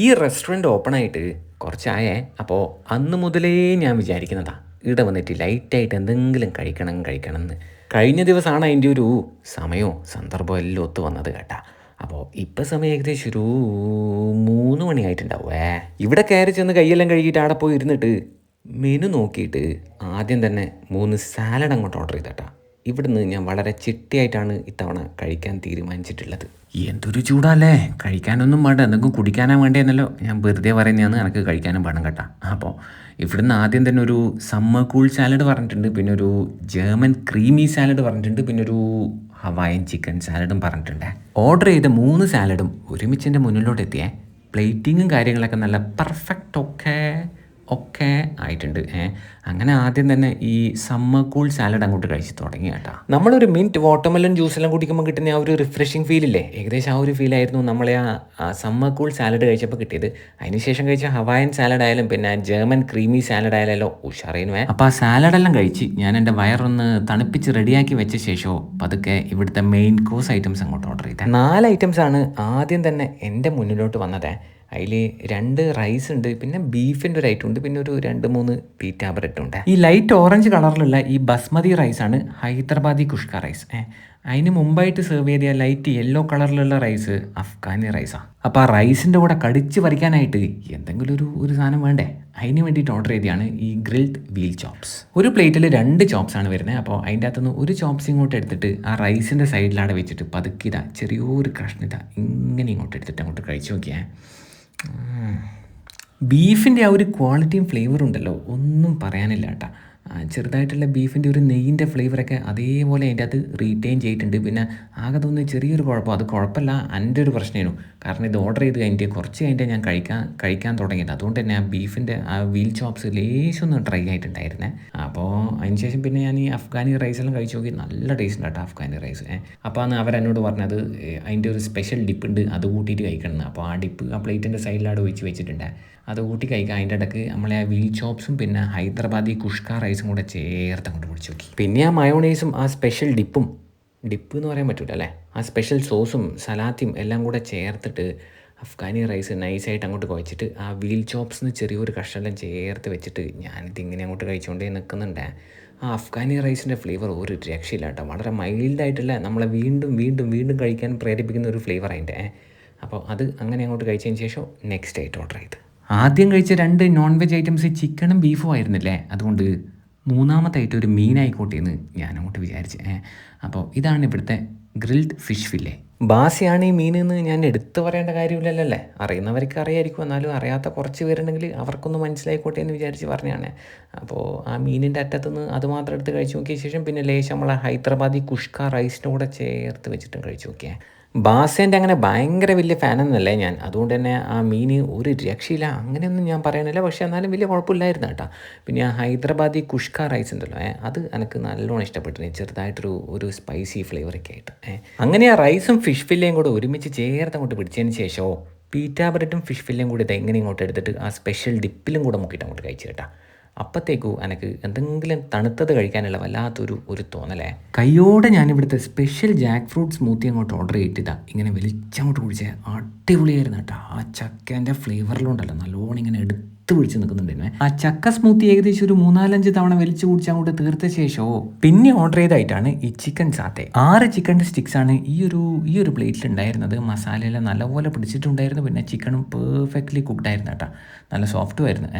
ഈ restaurant open ആയിട്ട് കുറച്ചായേ അപ്പോൾ അന്ന് മുതലേ ഞാൻ വിചാരിക്കുന്നതാ ഇവിടെ വന്നിട്ട് ലൈറ്റായിട്ട് എന്തെങ്കിലും കഴിക്കണം കഴിക്കണം എന്ന്. കഴിഞ്ഞ ദിവസമാണ് അതിന്റെ ഒരു സമയവും സന്ദർഭവും എല്ലാം ഒത്തു വന്നത് കേട്ടാ. അപ്പോൾ ഇപ്പം സമയം ഏകദേശം ഒരു മൂന്ന് മണിയായിട്ടുണ്ടാവേ ഇവിടെ കയറി ചെന്ന് കൈയെല്ലാം കഴുകിയിട്ട് അവിടെ പോയി ഇരുന്നിട്ട് മെനു നോക്കിയിട്ട് ആദ്യം തന്നെ മൂന്ന് സാലഡ് അങ്ങോട്ട് ഓർഡർ ചെയ്തട്ടാ. ഇവിടുന്ന് ഞാൻ വളരെ ചിട്ടിയായിട്ടാണ് ഇത്തവണ കഴിക്കാൻ തീരുമാനിച്ചിട്ടുള്ളത്. എന്തൊരു ചൂടാല്ലേ? കഴിക്കാനൊന്നും വേണ്ട. എന്തെങ്കിലും കുടിക്കാനാ വേണ്ടേന്നല്ലോ. ഞാൻ വെറുതെ പറയുന്നതാണ് എനിക്ക് കഴിക്കാനും വേണം കേട്ടാ. അപ്പോൾ ഇവിടുന്ന് ആദ്യം തന്നെ ഒരു സമ്മർ കൂൾ സാലഡ് പറഞ്ഞിട്ടുണ്ട്. പിന്നെ ഒരു ജർമ്മൻ ക്രീമി സാലഡ് പറഞ്ഞിട്ടുണ്ട്. പിന്നെ ഒരു ഹവായൻ ചിക്കൻ സാലഡും പറഞ്ഞിട്ടുണ്ട്. ഓർഡർ ചെയ്ത മൂന്ന് സാലഡും ഒരുമിച്ച് എന്റെ മുന്നിലോട്ട് എത്തിയേ പ്ലേറ്റിങ്ങും കാര്യങ്ങളൊക്കെ നല്ല പെർഫെക്റ്റ് ഒക്കെ ഒക്കെ ആയിട്ടുണ്ട്. അങ്ങനെ ആദ്യം തന്നെ ഈ സമ്മർ കൂൾ സാലഡ് അങ്ങോട്ട് കഴിച്ച് തുടങ്ങി കേട്ടോ. നമ്മളൊരു മിന്റ് വാട്ടർമെലൺ ജ്യൂസ് എല്ലാം കുടിക്കുമ്പോൾ കിട്ടുന്ന ആ ഒരു ഫീൽ ഇല്ലേ? ഏകദേശം ആ ഒരു ഫീൽ ആയിരുന്നു നമ്മളെ ആ സമ്മർ കൂൾ സാലഡ് കഴിച്ചപ്പോൾ കിട്ടിയത്. അതിനുശേഷം കഴിച്ച ഹവായൻ സാലഡ് ആയാലും പിന്നെ ജർമ്മൻ ക്രീമി സാലഡ് ആയാലോ ഉഷാറേനുവേ അപ്പോൾ ആ സാലഡെല്ലാം കഴിച്ച് ഞാൻ എന്റെ വയറൊന്ന് തണുപ്പിച്ച് റെഡിയാക്കി വെച്ച ശേഷമോ പതുക്കെ ഇവിടുത്തെ മെയിൻ കോഴ്സ് ഐറ്റംസ് അങ്ങോട്ട് ഓർഡർ ചെയ്തത് നാല് ഐറ്റംസ് ആണ് ആദ്യം തന്നെ എന്റെ മുന്നിലോട്ട് വന്നത്. അതിൽ രണ്ട് റൈസ് ഉണ്ട് പിന്നെ ബീഫിന്റെ ഒരു ഐറ്റം ഉണ്ട് പിന്നെ ഒരു രണ്ട് മൂന്ന് പീറ്റ ബ്രെഡ് ഉണ്ട്. ഈ ലൈറ്റ് ഓറഞ്ച് കളറിലുള്ള ഈ ബസ്മതി റൈസ് ആണ് ഹൈദരാബാദി കുഷ്ക റൈസ് അതിന് മുമ്പായിട്ട് സെർവ് ചെയ്ത ലൈറ്റ് യെല്ലോ കളറിലുള്ള റൈസ് അഫ്ഗാനി റൈസാണ് അപ്പോൾ ആ റൈസിന്റെ കൂടെ കടിച്ച് പറിക്കാനായിട്ട് എന്തെങ്കിലും ഒരു ഒരു സാധനം വേണ്ടേ? അതിന് വേണ്ടിയിട്ട് ഓർഡർ ചെയ്തതാണ് ഈ ഗ്രിൽഡ് വീൽ ചോപ്സ് ഒരു പ്ലേറ്റിൽ രണ്ട് ചോപ്സ് ആണ് വരുന്നത് അപ്പോൾ അതിന്റെ അകത്തുനിന്ന് ഒരു ചോപ്സ് ഇങ്ങോട്ട് എടുത്തിട്ട് ആ റൈസിന്റെ സൈഡിലാണ് വെച്ചിട്ട് പതുക്കിതാ ചെറിയൊരു കഷ്ണിത ഇങ്ങനെ ഇങ്ങോട്ട് എടുത്തിട്ട് അങ്ങോട്ട് കഴിച്ചു നോക്കിയേ. ബീഫിന്റെ ആ ഒരു ക്വാളിറ്റിയും ഫ്ലേവറും ഉണ്ടല്ലോ ഒന്നും പറയാനില്ല കേട്ടോ. ചെറുതായിട്ടുള്ള ബീഫിന്റെ ഒരു നെയ്യിന്റെ ഫ്ലേവറൊക്കെ അതേപോലെ അതിന്റെ അത് റീറ്റെയിൻ ചെയ്തിട്ടുണ്ട്. പിന്നെ ആകെ തോന്നുന്ന ചെറിയൊരു കുഴപ്പം അത് കുഴപ്പമില്ല എന്റെ ഒരു പ്രശ്നമായിരുന്നു കാരണം ഇത് ഓർഡർ ചെയ്ത് കഴിഞ്ഞിട്ട് കുറച്ച് കഴിഞ്ഞിട്ട് ഞാൻ കഴിക്കാൻ കഴിക്കാൻ തുടങ്ങിയത്. അതുകൊണ്ട് തന്നെ ആ ബീഫിന്റെ ആ വീൽ ചോപ്സ് ലേശം ഒന്ന് ഡ്രൈ ആയിട്ടുണ്ടായിരുന്നേ. അപ്പോൾ അതിന് ശേഷം പിന്നെ ഞാൻ ഈ അഫ്ഗാനി റൈസെല്ലാം കഴിച്ച് നോക്കി. നല്ല ടേസ്റ്റ് ഉണ്ട് കേട്ടോ അഫ്ഗാനി റൈസ് അപ്പോൾ അന്ന് അവരെന്നോട് പറഞ്ഞത് അതിന്റെ ഒരു സ്പെഷ്യൽ ഡിപ്പ് ഉണ്ട് അത് കൂട്ടിയിട്ട് കഴിക്കണം അപ്പോൾ ആ ഡിപ്പ് ആ പ്ലേറ്റിന്റെ സൈഡിലാണ് ഒഴിച്ച് വെച്ചിട്ടുണ്ട്. അത് കൂട്ടി കഴിക്കുക അതിന്റെ ഇടയ്ക്ക് നമ്മളെ ആ വീൽ ചോപ്സും പിന്നെ ഹൈദരാബാദി കുഷ്ക റൈസും കൂടെ ചേർത്ത് അങ്ങോട്ട് പിടിച്ചു നോക്കി. പിന്നെ ആ മയോണൈസും ആ സ്പെഷ്യൽ ഡിപ്പും ഡിപ്പ് എന്ന് പറയാൻ പറ്റില്ല അല്ലേ? ആ സ്പെഷ്യൽ സോസും സലാത്തിയും എല്ലാം കൂടെ ചേർത്തിട്ട് അഫ്ഗാനി റൈസ് നൈസായിട്ട് അങ്ങോട്ട് കുഴച്ചിട്ട് ആ വീൽ ചോപ്സിന് ചെറിയൊരു കഷ്ണം ചേർത്ത് വെച്ചിട്ട് ഞാനിത് ഇങ്ങനെ അങ്ങോട്ട് കഴിച്ചുകൊണ്ടേ നിൽക്കുന്നുണ്ട് ആ അഫ്ഗാനി റൈസിന്റെ ഫ്ലേവർ ഒരു രക്ഷയില്ല കേട്ടോ. വളരെ മൈൽഡായിട്ടുള്ള നമ്മളെ വീണ്ടും വീണ്ടും വീണ്ടും കഴിക്കാൻ പ്രേരിപ്പിക്കുന്ന ഒരു ഫ്ലേവർ അതിന്റെ അപ്പോൾ അത് അങ്ങനെ അങ്ങോട്ട് കഴിച്ചതിന് ശേഷം നെക്സ്റ്റ് ആയിട്ട് ഓർഡർ ചെയ്ത്. ആദ്യം കഴിച്ച രണ്ട് നോൺ വെജ് ഐറ്റംസ് ചിക്കനും ബീഫും ആയിരുന്നില്ലേ? അതുകൊണ്ട് മൂന്നാമത്തായിട്ട് ഒരു ഞാൻ അങ്ങോട്ട് വിചാരിച്ചു അപ്പോൾ ഇതാണ് ഇവിടുത്തെ ഗ്രിൽഡ് ഫിഷ് ഫില്ലേ? ബാസിയാണ് ഈ മീൻ എന്ന് ഞാൻ എടുത്തു പറയേണ്ട കാര്യമില്ലല്ലേ അറിയുന്നവർക്ക് അറിയായിരിക്കും എന്നാലും അറിയാത്ത കുറച്ച് പേരുണ്ടെങ്കിൽ അവർക്കൊന്ന് മനസ്സിലായിക്കോട്ടെ എന്ന് വിചാരിച്ച് പറഞ്ഞാണ് അപ്പോൾ ആ മീനിന്റെ അറ്റത്തുനിന്ന് അത് മാത്രം എടുത്ത് കഴിച്ച് നോക്കിയ ശേഷം പിന്നെ ലേശം നമ്മളെ ഹൈദരാബാദി കുഷ്ക റൈസിന്റെ കൂടെ ചേർത്ത് വെച്ചിട്ടും കഴിച്ചു നോക്കിയേ. ബാസേന്റെ അങ്ങനെ ഭയങ്കര വലിയ ഫാനൊന്നല്ലേ ഞാൻ. അതുകൊണ്ട് തന്നെ ആ മീൻ ഒരു രക്ഷയില്ല. അങ്ങനെയൊന്നും ഞാൻ പറയണില്ല. പക്ഷേ എന്നാലും വലിയ കുഴപ്പമില്ലായിരുന്നു കേട്ടോ. പിന്നെ ആ ഹൈദരാബാദി കുഷ്ക റൈസ് ഉണ്ടല്ലോ ഏഹ് അത് എനിക്ക് നല്ലോണം ഇഷ്ടപ്പെട്ടു ചെറുതായിട്ടൊരു ഒരു സ്പൈസി ഫ്ലേവറൊക്കെ ആയിട്ട് ഏഹ് അങ്ങനെ ആ റൈസും ഫിഷ് ഫില്ലയും കൂടെ ഒരുമിച്ച് ചേർത്ത് അങ്ങോട്ട് പിടിച്ചതിന് ശേഷമോ പീറ്റാ ബ്രെഡും ഫിഷ് ഫില്ലയും കൂടി ഇത് എങ്ങനെ ഇങ്ങോട്ട് എടുത്തിട്ട് ആ സ്പെഷ്യൽ ഡിപ്പിലും കൂടെ മുക്കിയിട്ട് അങ്ങോട്ട് കഴിച്ചു കേട്ടോ. അപ്പത്തേക്കു എനിക്ക് എന്തെങ്കിലും തണുത്തത് കഴിക്കാനുള്ള വല്ലാത്തൊരു ഒരു തോന്നലേ? കൈയോടെ ഞാൻ ഇവിടുത്തെ സ്പെഷ്യൽ ജാക്ക് ഫ്രൂട്ട് സ്മൂത്തി അങ്ങോട്ട് ഓർഡർ ചെയ്തിട്ടാ ഇങ്ങനെ വലിച്ചങ്ങോട്ട് കുടിച്ചേ. അടിപൊളിയായിരുന്നു കേട്ടോ. ആ ചക്കേന്റെ ഫ്ലേവറിലുണ്ടല്ലോ നല്ലോണം ഇങ്ങനെ എടുത്ത് പിടിച്ച് നിൽക്കുന്നുണ്ടായിരുന്നു. ആ ചക്ക സ്മൂത്തി ഏകദേശം ഒരു മൂന്നാലഞ്ച് തവണ വലിച്ചു കുടിച്ച് അങ്ങോട്ട് തീർത്ത ശേഷമോ പിന്നെ ഓർഡർ ചെയ്തായിട്ടാണ് ഈ ചിക്കൻ സാത്തെ ആറ് ചിക്കന്റെ സ്റ്റിക്സ് ആണ് ഈ ഒരു ഈ ഒരു പ്ലേറ്റിൽ ഉണ്ടായിരുന്നത്. മസാലയെല്ലാം നല്ലപോലെ പിടിച്ചിട്ടുണ്ടായിരുന്നു. പിന്നെ ചിക്കനും പെർഫെക്റ്റ്ലി കുക്ക്ഡ് ആയിരുന്നു കേട്ടോ. നല്ല സോഫ്റ്റും ആയിരുന്നു.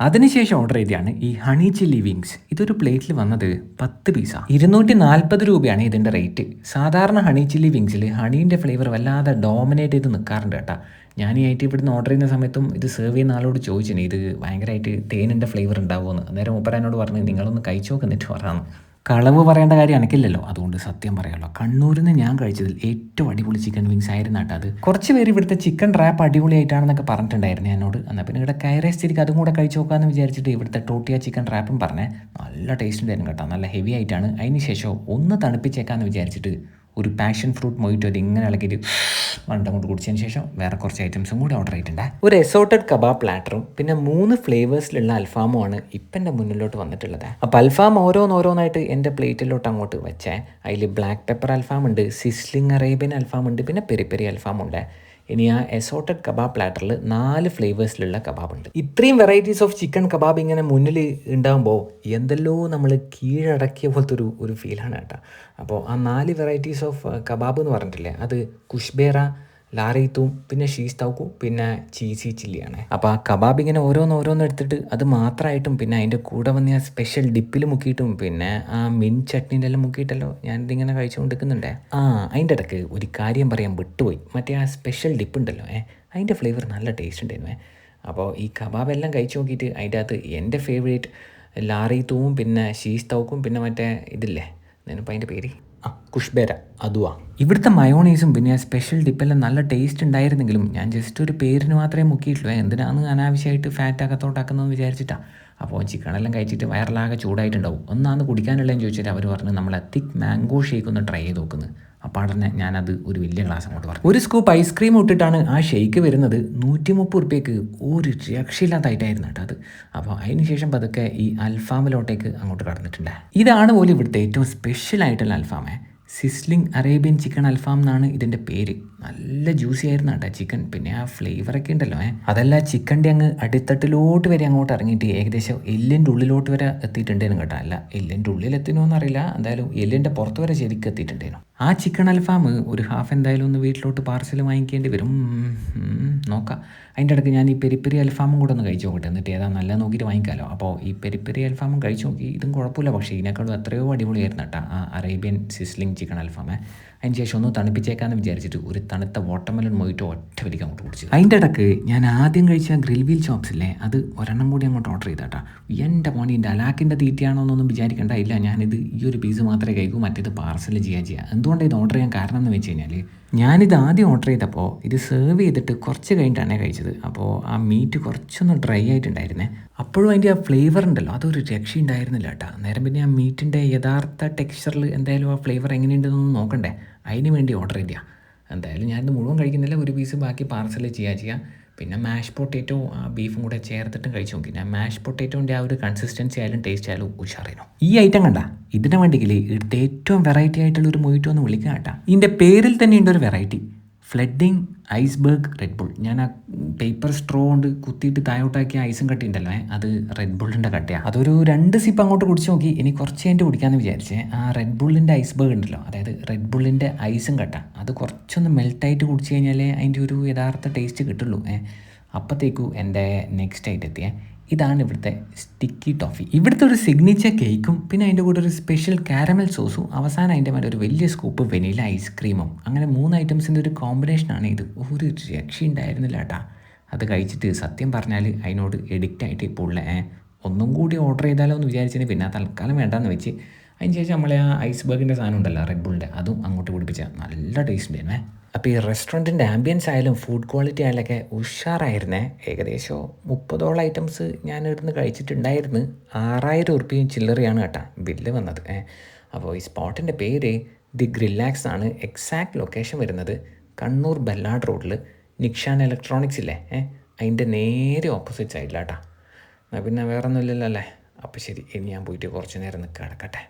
അതിനുശേഷം ഓർഡർ ചെയ്തതാണ് ഈ ഹണി ചില്ലി വിങ്സ് ഇതൊരു പ്ലേറ്റിൽ വന്നത് പത്ത് പീസ ഇരുന്നൂറ്റി നാൽപ്പത് രൂപയാണ് ഇതിന്റെ റേറ്റ് സാധാരണ ഹണി ചില്ലി വിങ്സിൽ ഹണീന്റെ ഫ്ലേവർ വല്ലാതെ ഡോമിനേറ്റ് ചെയ്ത് നിൽക്കാറുണ്ട് കേട്ടോ. ഞാൻ ഈ ഐറ്റം ഇവിടുന്ന് ഓർഡർ ചെയ്യുന്ന സമയത്തും ഇത് സെർവ് ചെയ്യുന്ന ആളോട് ചോദിച്ചിന് ഇത് ഭയങ്കരമായിട്ട് തേനിന്റെ ഫ്ലേവർ ഉണ്ടാവുമെന്ന്? അന്നേരം മൂപ്പരനോട് പറഞ്ഞ് നിങ്ങളൊന്ന് കഴിച്ചു നോക്കുന്നിട്ട് പറയാമെന്ന് കളവ് പറയേണ്ട കാര്യം എനിക്കില്ലല്ലോ. അതുകൊണ്ട് സത്യം പറയാമല്ലോ കണ്ണൂരിൽ നിന്ന് ഞാൻ കഴിച്ചതിൽ ഏറ്റവും അടിപൊളി ചിക്കൻ വിങ്സ് ആയിരുന്നു അത്. കുറച്ച് പേര് ഇവിടുത്തെ ചിക്കൻ റാപ്പ് അടിപൊളിയായിട്ടാണെന്നൊക്കെ പറഞ്ഞിട്ടുണ്ടായിരുന്നു എന്നോട്. എന്നാൽ പിന്നെ ഇവിടെ കയറേ സ്ഥിതിക്ക് അതും കൂടെ കഴിച്ച് നോക്കാമെന്ന് വിചാരിച്ചിട്ട് ഇവിടുത്തെ ടോട്ടിയ ചിക്കൻ റാപ്പും പറഞ്ഞേ നല്ല ടേസ്റ്റ് ഉണ്ടായിരുന്നു കേട്ടോ. നല്ല ഹെവി ആയിട്ടാണ്. അതിന് ശേഷം ഒന്ന് തണുപ്പിച്ചേക്കാമെന്ന് വിചാരിച്ചിട്ട് ഒരു പാഷൻ ഫ്രൂട്ട് മൊയ്റ്റോ അത് ഇങ്ങനെ ഇളക്കിയിട്ട് വണ്ട കൊണ്ട് കുടിച്ചതിന് ശേഷം വേറെ കുറച്ച് ഐറ്റംസും കൂടി ഓർഡർ ചെയ്തിട്ടുണ്ട്. ഒരു എസോട്ടഡ് കബാബ് പ്ലാറ്ററും പിന്നെ മൂന്ന് ഫ്ലേവേഴ്സിലുള്ള അൽഫാമുമാണ് ഇപ്പം എന്റെ മുന്നിലോട്ട് വന്നിട്ടുള്ളത്. അപ്പോൾ അൽഫാം ഓരോന്നോരോന്നായിട്ട് എന്റെ പ്ലേറ്റിലോട്ട് അങ്ങോട്ട് വെച്ചേ. അതിൽ ബ്ലാക്ക് പെപ്പർ അൽഫാം ഉണ്ട് സിസ്ലിംഗ് അറേബ്യൻ അൽഫാം ഉണ്ട് പിന്നെ പെരി പെരി അൽഫാം ഉണ്ട് ഇനി ആ എസോട്ടഡ് കബാബ് പ്ലാറ്ററിൽ നാല് ഫ്ലേവേഴ്സിലുള്ള കബാബ് ഉണ്ട്. ഇത്രയും വെറൈറ്റീസ് ഓഫ് ചിക്കൻ കബാബ് ഇങ്ങനെ മുന്നിൽ ഉണ്ടാകുമ്പോൾ എന്തെല്ലോ നമ്മൾ കീഴടക്കിയ പോലത്തെ ഒരു ഒരു ഫീലാണ് കേട്ടോ. അപ്പോൾ ആ നാല് വെറൈറ്റീസ് ഓഫ് കബാബ് എന്ന് പറഞ്ഞിട്ടില്ലേ അത് കുഷ്ബേറ ലാറീത്തും പിന്നെ ഷീസ് തൗക്കും പിന്നെ ചീസി ചില്ലിയാണ്. അപ്പോൾ ആ കബാബ് ഇങ്ങനെ ഓരോന്ന് ഓരോന്ന് എടുത്തിട്ട് അത് മാത്രമായിട്ടും പിന്നെ അതിന്റെ കൂടെ വന്ന് ആ സ്പെഷ്യൽ ഡിപ്പിൽ മുക്കിയിട്ടും പിന്നെ ആ മിൻ ചട്നീന്റെ എല്ലാം മുക്കിയിട്ടല്ലോ ഞാനിതിങ്ങനെ കഴിച്ചുകൊണ്ടിരിക്കുന്നുണ്ട്. ആ അതിന്റെ ഇടയ്ക്ക് ഒരു കാര്യം പറയാൻ വിട്ടുപോയി. മറ്റേ ആ സ്പെഷ്യൽ ഡിപ്പ് ഉണ്ടല്ലോ ഏ അതിന്റെ ഫ്ലേവർ നല്ല ടേസ്റ്റ് ഉണ്ടായിരുന്നു അപ്പോൾ ഈ കബാബ് എല്ലാം കഴിച്ചു നോക്കിയിട്ട് അതിന്റെ അകത്ത് എന്റെ ഫേവറേറ്റ് ലാറീത്തുവും പിന്നെ ഷീസ് തൗക്കും പിന്നെ മറ്റേ ഇതില്ലേ ഞാനിപ്പോൾ അതിന്റെ പേര്? ആ കുഷ്ബേര അതുവാ ഇവിടുത്തെ മയോണൈസും പിന്നെ ആ സ്പെഷ്യൽ ഡിപ്പെല്ലാം നല്ല ടേസ്റ്റ് ഉണ്ടായിരുന്നെങ്കിലും ഞാൻ ജസ്റ്റ് ഒരു പേരിന് മാത്രമേ മുക്കിയിട്ടുള്ളൂ. എന്തിനാണ് അനാവശ്യമായിട്ട് ഫാറ്റ് അകത്തോട്ടാക്കുന്നതെന്ന് വിചാരിച്ചിട്ടാണ് അപ്പോൾ ചിക്കനെല്ലാം കഴിച്ചിട്ട് വയറിലാകെ ചൂടായിട്ടുണ്ടാവും. ഒന്നാന്ന് കുടിക്കാനുള്ളതെന്ന് ചോദിച്ചിട്ട് അവർ പറഞ്ഞു നമ്മളെ തിക്ക് മാംഗോ ഷേക്ക് ഒന്ന് ട്രൈ ചെയ്ത് നോക്കുന്നത് അപ്പോൾ ഉടനെ ഞാനത് ഒരു വലിയ ഗ്ലാസ് അങ്ങോട്ട് പറഞ്ഞു ഒരു സ്കൂപ്പ് ഐസ്ക്രീം ഇട്ടിട്ടാണ് ആ ഷേക്ക് വരുന്നത്. നൂറ്റി മുപ്പത് റുപ്യക്ക് ഒരു രക്ഷയില്ലാത്തായിട്ടായിരുന്നു കേട്ടോ അത്. അപ്പോൾ അതിന് ശേഷം പതുക്കെ ഈ അൽഫാമിലോട്ടേക്ക് അങ്ങോട്ട് കടന്നിട്ടുണ്ട്. ഇതാണ് പോലും ഇവിടുത്തെ ഏറ്റവും സ്പെഷ്യൽ ആയിട്ടുള്ള അൽഫാമേ. സിസ്ലിംഗ് അറേബ്യൻ ചിക്കൻ അൽഫാം എന്നാണ് ഇതിന്റെ പേര്. നല്ല ജ്യൂസി ആയിരുന്നു കേട്ടോ ചിക്കൻ പിന്നെ ആ ഫ്ലേവറൊക്കെ ഉണ്ടല്ലോ ഏ. അതല്ല ചിക്കന്റെ അങ്ങ് അടിത്തട്ടിലോട്ട് വരെ അങ്ങോട്ട് ഇറങ്ങിയിട്ട് ഏകദേശം എല്ലിന്റെ ഉള്ളിലോട്ട് വരെ എത്തിയിട്ടുണ്ടേനും കേട്ടോ. അല്ല എല്ലിന്റെ ഉള്ളിൽ എത്തിനോ എന്നറിയില്ല. എന്തായാലും എല്ലിന്റെ പുറത്ത് വരെ ശരിക്കും എത്തിയിട്ടുണ്ടേനു. ആ ചിക്കൻ അൽഫാം ഒരു ഹാഫ് എന്തായാലും ഒന്ന് വീട്ടിലോട്ട് പാർസൽ വാങ്ങിക്കേണ്ടി വരും. നോക്കാം. അതിന്റെ ഇടയ്ക്ക് ഞാൻ ഈ പെരിപ്പെരി അൽഫാമും കൂടെ ഒന്ന് കഴിച്ചു നോക്കട്ടെ. എന്നിട്ട് ഏതാ നല്ല നോക്കിയിട്ട് വാങ്ങിക്കാമല്ലോ അപ്പോൾ ഈ പെരിപ്പെരി അൽഫാമും കഴിച്ചു നോക്കി. ഇതും കുഴപ്പമില്ല. പക്ഷേ ഇതിനേക്കാളും എത്രയോ അടിപൊളിയായിരുന്നു കേട്ടോ ആ അറേബ്യൻ സിസ്ലിംഗ് ചിക്കൻ അൽഫാമേ അതിന് ശേഷം ഒന്ന് തണുപ്പിച്ചേക്കാന്ന് വിചാരിച്ചിട്ട് ഒരു തണുത്ത വാട്ടർമെലൺ മൊയ്റ്റോ ഒറ്റ വലിക്ക് അങ്ങോട്ട് കുടിച്ചു അതിന്റെ ഇടയ്ക്ക് ഞാൻ ആദ്യം കഴിച്ച ഗ്രിൽ വീൽ ചോപ്സ് ഇല്ലേ അത് ഒരെണ്ണം കൂടി അങ്ങോട്ട് ഓർഡർ ചെയ്താട്ടാ എന്റെ മോനെ എന്റെ അലാക്കിന്റെ തീറ്റയാണോ എന്നൊന്നും വിചാരിക്കേണ്ട ഇല്ല ഞാനിത് ഈ ഒരു പീസ് മാത്രമേ കഴിക്കൂ മറ്റേത് പാർസൽ ചെയ്യാൻ ചെയ്യാം. എന്തുകൊണ്ടാണ് ഇത് ഓർഡർ ചെയ്യാൻ കാരണം എന്ന് വെച്ച് കഴിഞ്ഞാൽ ഞാനിത് ആദ്യം ഓർഡർ ചെയ്തപ്പോൾ ഇത് സെർവ് ചെയ്തിട്ട് കുറച്ച് കഴിഞ്ഞിട്ടാണ് കഴിച്ചത്. അപ്പോൾ ആ മീറ്റ് കുറച്ചൊന്ന് ഡ്രൈ ആയിട്ടുണ്ടായിരുന്നേ. അപ്പോഴും അതിന്റെ ആ ഫ്ലേവർ ഉണ്ടല്ലോ അതൊരു രക്ഷ ഉണ്ടായിരുന്നില്ല കേട്ടോ നേരം പിന്നെ ആ മീറ്റിന്റെ യഥാർത്ഥ ടെക്സ്ചറിൽ എന്തായാലും ആ ഫ്ലേവർ എങ്ങനെയുണ്ടെന്നൊന്ന് നോക്കണ്ടേ. അതിന് വേണ്ടി ഓർഡർ ചെയ്യുക എന്തായാലും ഞാനിത് മുഴുവൻ കഴിക്കുന്നില്ല ഒരു പീസ് ബാക്കി പാർസൽ ചെയ്യുക ചെയ്യാം. പിന്നെ മാഷ് പൊട്ടേറ്റോ ആ ബീഫും കൂടെ ചേർത്തിട്ടും കഴിച്ചു? നോക്കി ഞാൻ മാഷ് പൊട്ടേറ്റോന്റെ ആ ഒരു കൺസിസ്റ്റൻസി ആയാലും ടേസ്റ്റ് ആയാലും ഉഷാറിയണം ഈ ഐറ്റം കണ്ട? ഇതിന് വേണ്ടിയിൽ ഇവിടുത്തെ ഏറ്റവും വെറൈറ്റി ആയിട്ടുള്ള ഒരു മൊയ്റ്റോ എന്ന് വിളിക്കാം കേട്ടാ. ഇതിന്റെ പേരിൽ തന്നെ ഉണ്ട് ഒരു variety flooding iceberg Red Bull ഞാൻ ആ പേപ്പർ സ്ട്രോ കൊണ്ട് കുത്തിയിട്ട് താഴോട്ടാക്കിയ ഐസും കട്ടിയുണ്ടല്ലോ അത് റെഡ് ബുള്ളിന്റെ കട്ടിയാണ് അതൊരു രണ്ട് സിപ്പ് അങ്ങോട്ട് കുടിച്ച് നോക്കി ഇനി കുറച്ച് കഴിഞ്ഞിട്ട് കുടിക്കാമെന്ന് വിചാരിച്ചേ ആ റെഡ് ബുള്ളിന്റെ ഐസ്ബർഗ് ഉണ്ടല്ലോ അതായത് റെഡ് ബുള്ളിന്റെ ഐസും കട്ട. അത് കുറച്ചൊന്ന് മെൽട്ടായിട്ട് കുടിച്ച് കഴിഞ്ഞാലേ അതിന്റെ ഒരു യഥാർത്ഥ ടേസ്റ്റ് കിട്ടുള്ളൂ ഏഹ് അപ്പോഴത്തേക്കും എന്റെ നെക്സ്റ്റ് ആയിട്ട് എത്തിയേ. ഇതാണ് ഇവിടുത്തെ സ്റ്റിക്കി ടോഫി ഇവിടുത്തെ ഒരു സിഗ്നേച്ചർ കേക്കും പിന്നെ അതിന്റെ കൂടെ ഒരു സ്പെഷ്യൽ കാരമൽ സോസും അവസാനം അതിന്റെ മേലെ ഒരു വലിയ സ്കൂപ്പ് വെനില ഐസ്ക്രീമും അങ്ങനെ മൂന്ന് ഐറ്റംസിന്റെ ഒരു കോമ്പിനേഷനാണ് ഇത്. ഒരു രക്ഷയുണ്ടായിരുന്നില്ല കേട്ടാ അത് കഴിച്ചിട്ട് സത്യം പറഞ്ഞാൽ അതിനോട് എഡിക്റ്റ് ആയിട്ട് ഇപ്പോൾ ഉള്ള ഒന്നും കൂടി ഓർഡർ ചെയ്താലോ എന്ന് വിചാരിച്ചതിന് പിന്നെ തൽക്കാലം വേണ്ടാന്ന് വെച്ച് അതിന് ശേഷം നമ്മളെ ആ ഐസ്ബർഗിന്റെ സാധനം ഉണ്ടല്ലോ റെഡ് ബുളിന്റെ അതും അങ്ങോട്ട് പിടിപ്പിച്ച നല്ല ടേസ്റ്റ് ഉണ്ടായിരുന്നേ അപ്പോൾ ഈ റെസ്റ്റോറന്റിന്റെ ആംബിയൻസ് ആയാലും ഫുഡ് ക്വാളിറ്റി ആയാലൊക്കെ ഉഷാറായിരുന്നേ. ഏകദേശം മുപ്പതോളം ഐറ്റംസ് ഞാൻ ഇവിടുന്ന് കഴിച്ചിട്ടുണ്ടായിരുന്നു. ആറായിരം ഉറുപ്പിയും ചില്ലറിയാണ് കേട്ടോ ബില്ല് വന്നത്. അപ്പോൾ ഈ സ്പോട്ടിന്റെ പേര് ദി ഗ്രില്ലാക്സ് ആണ്. എക്സാക്ട് ലൊക്കേഷൻ വരുന്നത് കണ്ണൂർ ബെല്ലാഡ് റോഡിൽ നിക്ഷാൻ ഇലക്ട്രോണിക്സ് ഇല്ലേ? ഏ അതിന്റെ നേരെ ഓപ്പോസിറ്റ് സൈഡിലാട്ടാ എന്നാൽ പിന്നെ വേറെ ഒന്നും ഇല്ലല്ലോ അല്ലേ? അപ്പോൾ ശരി ഇനി ഞാൻ പോയിട്ട് കുറച്ച് നേരം നിൽക്കുക കിടക്കട്ടെ.